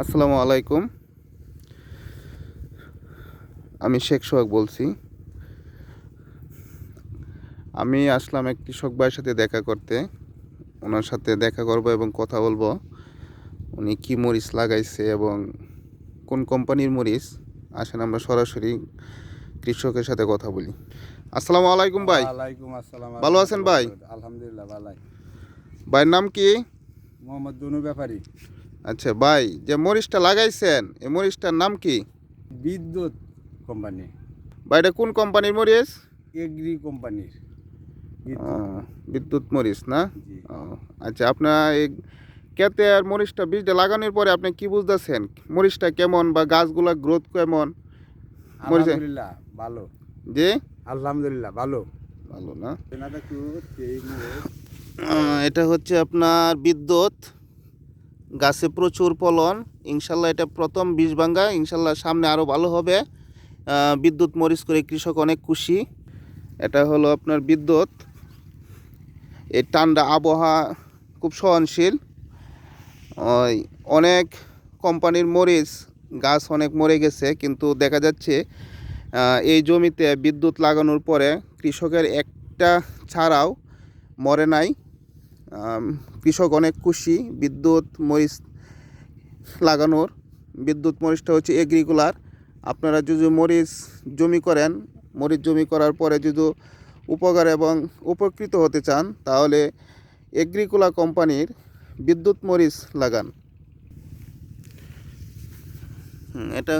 আসসালামু আলাইকুম। আমি শেখ সোহাগ বলছি। আমি আসলাম এক কৃষক ভাইয়ের সাথে দেখা করতে। ওনার সাথে দেখা করব এবং কথা বলব। উনি কি মরিচ লাগাইছে এবং কোন কোম্পানির মরিচ? আসেন আমরা সরাসরি কৃষকের সাথে কথা বলি। আসসালামু আলাইকুম ভাই। ওয়ালাইকুম আসসালাম। ভালো আছেন ভাই? আলহামদুলিল্লাহ ভালাই। ভাইয়ের নাম কি? মোহাম্মদ দুনু ব্যাপারী। আচ্ছা ভাই যে মরিচটা লাগাইছেন এই মরিচটার নাম কি? বিদ্যুৎ কোম্পানি। ভাই এটা কোন কোম্পানির মরিচ? এগ্রি কোম্পানির। বিদ্যুৎ, বিদ্যুৎ মরিচ না? আচ্ছা আপনার এই কেতে আর মরিচটা বীজটা লাগানোর পরে আপনি কি বুঝতেছেন? মরিচটা কেমন বা গাছগুলা গ্রোথ কেমন? আলহামদুলিল্লাহ ভালো। যে আলহামদুলিল্লাহ ভালো। ভালো না? এটা হচ্ছে আপনার বিদ্যুৎ। গাছে প্রচুর ফলন। ইনশাল্লাহ এটা প্রথম বীজ ভাঙ্গা। ইনশাল্লাহ সামনে আরও ভালো হবে। বিদ্যুৎ মরিচ করে কৃষক অনেক খুশি। এটা হলো আপনার বিদ্যুৎ। এই ঠান্ডা আবহাওয়া খুব সহনশীল। ওই অনেক কোম্পানির মরিচ, গাছ অনেক মরে গেছে, কিন্তু দেখা যাচ্ছে এই জমিতে বিদ্যুৎ লাগানোর পরে কৃষকের একটা ছাড়াও মরে নাই। কৃষক অনেক খুশি। বিদ্যুৎ, মরিচ লাগানোর। বিদ্যুৎ, মরিচটা হচ্ছে এগ্রিকুলার আপনারা যদি মরিচ জমি করেন, মরিচ জমি করার পরে যদি উপকার এবং উপকৃত হতে চান, তাহলে এগ্রিকুলা কোম্পানির বিদ্যুৎ, মরিচ লাগান। এটা